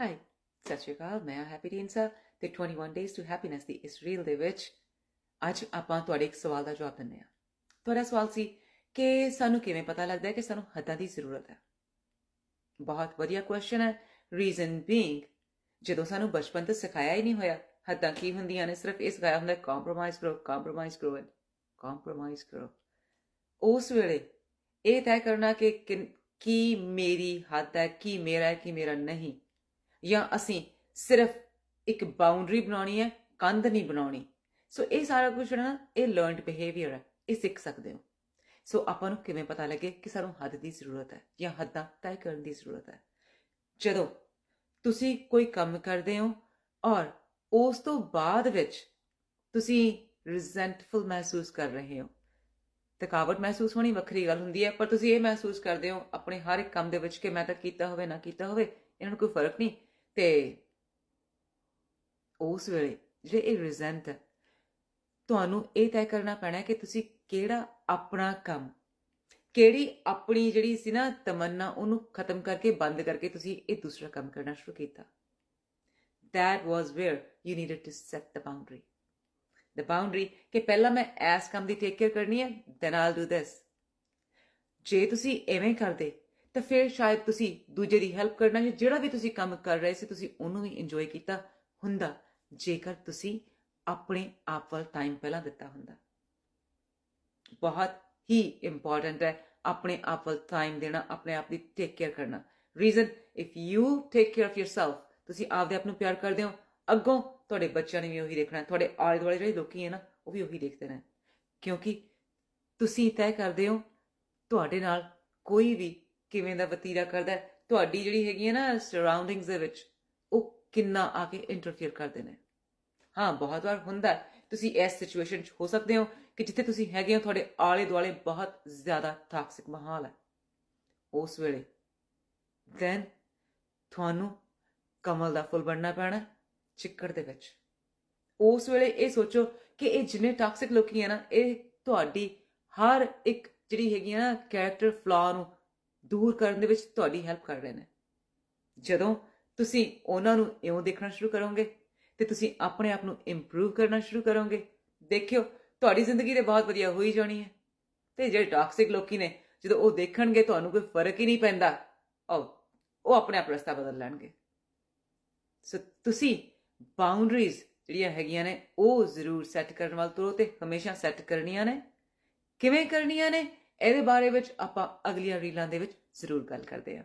High ਸਤਿ ਸ਼੍ਰੀ ਅਕਾਲ ਮੈਂ ਹਾਂ ਹੈਪੀ ਡੀਨਸਾ ਤੇ 21 ਡੇਜ਼ ਟੂ ਹੈਪੀਨੈਸ ਦੀ ਇਸ ਰੀਲ ਦੇ ਵਿੱਚ ਅੱਜ ਆਪਾਂ ਤੁਹਾਡੇ ਇੱਕ ਸਵਾਲ ਦਾ ਜਵਾਬ ਦਿੰਦੇ ਹਾਂ। ਤੁਹਾਡਾ ਸਵਾਲ ਸੀ ਕਿ ਸਾਨੂੰ ਕਿਵੇਂ ਪਤਾ ਲੱਗਦਾ ਹੈ ਕਿ ਸਾਨੂੰ ਹੱਦਾਂ ਦੀ ਜ਼ਰੂਰਤ ਹੈ? ਬਹੁਤ ਵਧੀਆ ਕੁਐਸਚਨ ਹੈ। ਰੀਜ਼ਨ ਬੀਇੰਗ ਜਦੋਂ ਸਾਨੂੰ ਬਚਪਨ ਤੋਂ ਸਿਖਾਇਆ ਹੀ ਨਹੀਂ ਹੋਇਆ, ਹੱਦਾਂ ਕੀ ਹੁੰਦੀਆਂ ਨੇ? ਸਿਰਫ ਇਹ ਸਿਖਾਇਆ ਹੁੰਦਾ ਕੰਪਰੋਮਾਈਜ਼ ਕਰੋ ਕੰਪਰੋਮਾਈਜ਼ ਕਰੋ ਕੰਪਰੋਮਾਈਜ਼ ਕਰੋ। ਉਸ ਵੇਲੇ ਇਹ ਤੈਅ ਕਰਨਾ ਕਿ ਕੀ ਮੇਰੀ ਹੱਦ ਹੈ, ਕੀ ਮੇਰਾ ਹੈ, ਕੀ ਮੇਰਾ ਨਹੀਂ। ਜਾਂ ਅਸੀਂ ਸਿਰਫ ਇੱਕ ਬਾਉਂਡਰੀ ਬਣਾਉਣੀ ਹੈ, ਕੰਧ ਨਹੀਂ ਬਣਾਉਣੀ। ਸੋ ਇਹ ਸਾਰਾ ਕੁਝ ਜਿਹੜਾ ਨਾ, ਇਹ ਲਰਨਡ ਬਿਹੇਵੀਅਰ ਹੈ, ਇਹ ਸਿੱਖ ਸਕਦੇ ਹੋ। ਸੋ ਆਪਾਂ ਨੂੰ ਕਿਵੇਂ ਪਤਾ ਲੱਗੇ ਕਿ ਸਾਨੂੰ ਹੱਦ ਦੀ ਜ਼ਰੂਰਤ ਹੈ ਜਾਂ ਹੱਦਾਂ ਤੈਅ ਕਰਨ ਦੀ ਜ਼ਰੂਰਤ ਹੈ? ਜਦੋਂ ਤੁਸੀਂ ਕੋਈ ਕੰਮ ਕਰਦੇ ਹੋ ਔਰ ਉਸ ਤੋਂ ਬਾਅਦ ਵਿੱਚ ਤੁਸੀਂ ਰਿਜ਼ੈਂਟਫੁਲ ਮਹਿਸੂਸ ਕਰ ਰਹੇ ਹੋ, ਥਕਾਵਟ ਮਹਿਸੂਸ ਹੋਣੀ ਵੱਖਰੀ ਗੱਲ ਹੁੰਦੀ ਹੈ, ਪਰ ਤੁਸੀਂ ਇਹ ਮਹਿਸੂਸ ਕਰਦੇ ਹੋ, ਆਪਣੇ ਹਰ ਇੱਕ ਕੰਮ ਦੇ ਵਿੱਚ ਕਿ ਮੈਂ ਤਾਂ ਕੀਤਾ ਹੋਵੇ, ਨਾ ਕੀਤਾ ਹੋਵੇ, ਇਹਨਾਂ ਨੂੰ ਕੋਈ ਫ਼ਰਕ ਨਹੀਂ। ਤੇ ਉਸ ਵੇਲੇ ਜਿਹੜੇ ਇਹ ਰਿਜ਼ੈਂਟ ਹੈ ਤੁਹਾਨੂੰ ਇਹ ਤੈਅ ਕਰਨਾ ਪੈਣਾ ਹੈ ਕਿ ਤੁਸੀਂ ਕਿਹੜਾ ਆਪਣਾ ਕੰਮ, ਕਿਹੜੀ ਆਪਣੀ ਜਿਹੜੀ ਸੀ ਨਾ ਤਮੰਨਾ ਉਹਨੂੰ ਖਤਮ ਕਰਕੇ, ਬੰਦ ਕਰਕੇ ਤੁਸੀਂ ਇਹ ਦੂਸਰਾ ਕੰਮ ਕਰਨਾ ਸ਼ੁਰੂ ਕੀਤਾ। That was where you needed to set the boundary. The boundary ਕਿ ਪਹਿਲਾਂ ਮੈਂ ਇਸ ਕੰਮ ਦੀ ਟੇਕ ਕੇਅਰ ਕਰਨੀ ਹੈ, then I'll do this ਜੇ ਤੁਸੀਂ ਐਵੇਂ ਕਰਦੇ ਤਾਂ ਫਿਰ ਸ਼ਾਇਦ ਤੁਸੀਂ ਦੂਜੇ ਦੀ ਹੈਲਪ ਕਰਨਾ ਜਾਂ ਜਿਹੜਾ ਵੀ ਤੁਸੀਂ ਕੰਮ ਕਰ ਰਹੇ ਸੀ, ਤੁਸੀਂ ਉਹਨੂੰ ਵੀ ਇੰਜੋਏ ਕੀਤਾ ਹੁੰਦਾ, ਜੇਕਰ ਤੁਸੀਂ ਆਪਣੇ ਆਪ ਵੱਲ ਟਾਈਮ ਪਹਿਲਾਂ ਦਿੱਤਾ ਹੁੰਦਾ। ਬਹੁਤ ਹੀ ਇੰਪੋਰਟੈਂਟ ਹੈ ਆਪਣੇ ਆਪ ਵੱਲ ਟਾਈਮ ਦੇਣਾ, ਆਪਣੇ ਆਪ ਦੀ ਟੇਕ ਕੇਅਰ ਕਰਨਾ। Reason if you take care of yourself ਤੁਸੀਂ ਆਪਦੇ ਆਪ ਨੂੰ ਪਿਆਰ ਕਰਦੇ ਹੋ, ਅੱਗੋਂ ਤੁਹਾਡੇ ਬੱਚਿਆਂ ਨੇ ਵੀ ਉਹੀ ਦੇਖਣਾ ਤੁਹਾਡੇ ਆਲੇ ਦੁਆਲੇ ਜਿਹੜੇ ਲੋਕੀ ਹੈ ਨਾ, ਉਹ ਵੀ ਉਹੀ ਦੇਖਦੇ ਨੇ। ਕਿਉਂਕਿ ਤੁਸੀਂ ਤੈਅ ਕਰਦੇ ਹੋ, ਤੁਹਾਡੇ ਨਾਲ ਕੋਈ ਵੀ ਕਿਵੇਂ ਦਾ ਵਤੀਰਾ ਕਰਦਾ ਹੈ, ਤੁਹਾਡੀ ਜਿਹੜੀ ਹੈਗੀ ਹੈ ਨਾ ਸਰਾਊਂਡਿੰਗਸ ਦੇ ਵਿੱਚ ਉਹ ਕਿੰਨਾ ਆ ਕੇ ਇੰਟਰਫੇਅਰ ਕਰਦੇ ਨੇ। ਹਾਂ ਬਹੁਤ ਵਾਰ ਹੁੰਦਾ ਤੁਸੀਂ ਇਸ ਸਿਚੁਏਸ਼ਨ 'ਚ ਹੋ ਸਕਦੇ ਹੋ ਕਿ ਜਿੱਥੇ ਤੁਸੀਂ ਹੈਗੇ ਹੋ ਤੁਹਾਡੇ ਆਲੇ ਦੁਆਲੇ ਬਹੁਤ ਜ਼ਿਆਦਾ ਟਾਕਸਿਕ ਮਾਹੌਲ ਹੈ। ਉਸ ਵੇਲੇ ਦੈਨ ਤੁਹਾਨੂੰ ਕਮਲ ਦਾ ਫੁੱਲ ਬਣਨਾ ਪੈਣਾ ਚਿੱਕੜ ਦੇ ਵਿੱਚ। ਉਸ ਵੇਲੇ ਇਹ ਸੋਚੋ ਕਿ ਇਹ ਜਿੰਨੇ ਟਾਕਸਿਕ ਲੋਕੀ ਹੈ ਨਾ ਇਹ ਤੁਹਾਡੀ ਹਰ ਇੱਕ ਜਿਹੜੀ ਹੈਗੀ ਆ ਨਾ ਕੈਰੈਕਟਰ ਫਲਾ ਨੂੰ ਦੂਰ ਕਰਨ ਦੇ ਵਿੱਚ ਤੁਹਾਡੀ ਹੈਲਪ ਕਰ ਰਹੇ ਨੇ। ਜਦੋਂ ਤੁਸੀਂ ਉਹਨਾਂ ਨੂੰ ਇਉਂ ਦੇਖਣਾ ਸ਼ੁਰੂ ਕਰੋਗੇ ਤੇ ਤੁਸੀਂ ਆਪਣੇ ਆਪ ਨੂੰ ਇੰਪਰੂਵ ਕਰਨਾ ਸ਼ੁਰੂ ਕਰੋਗੇ, ਦੇਖਿਓ ਤੁਹਾਡੀ ਜ਼ਿੰਦਗੀ ਤੇ ਬਹੁਤ ਵਧੀਆ ਹੋਈ ਜਾਣੀ ਹੈ। ਤੇ ਜਿਹੜੇ ਟਾਕਸਿਕ ਲੋਕੀ ਨੇ, ਜਦੋਂ ਉਹ ਦੇਖਣਗੇ ਤੁਹਾਨੂੰ ਕੋਈ ਫ਼ਰਕ ਹੀ ਨਹੀਂ ਪੈਂਦਾ ਆਓ ਉਹ ਆਪਣੇ ਆਪ ਰਸਤਾ ਬਦਲ ਲੈਣਗੇ। ਸੋ ਤੁਸੀਂ ਬਾਉਂਡਰੀਜ਼ ਜਿਹੜੀਆਂ ਹੈਗੀਆਂ ਨੇ, ਉਹ ਜ਼ਰੂਰ ਸੈੱਟ ਕਰਨ ਵੱਲ ਤੁਰੋ ਤੇ ਹਮੇਸ਼ਾ ਸੈੱਟ ਕਰਨੀਆਂ ਨੇ। ਕਿਵੇਂ ਕਰਨੀਆਂ ਨੇ? ਇਹਦੇ ਬਾਰੇ ਵਿੱਚ ਆਪਾਂ ਅਗਲੀਆਂ ਰੀਲਾਂ ਦੇ ਵਿੱਚ ਜ਼ਰੂਰ ਗੱਲ ਕਰਦੇ ਹਾਂ।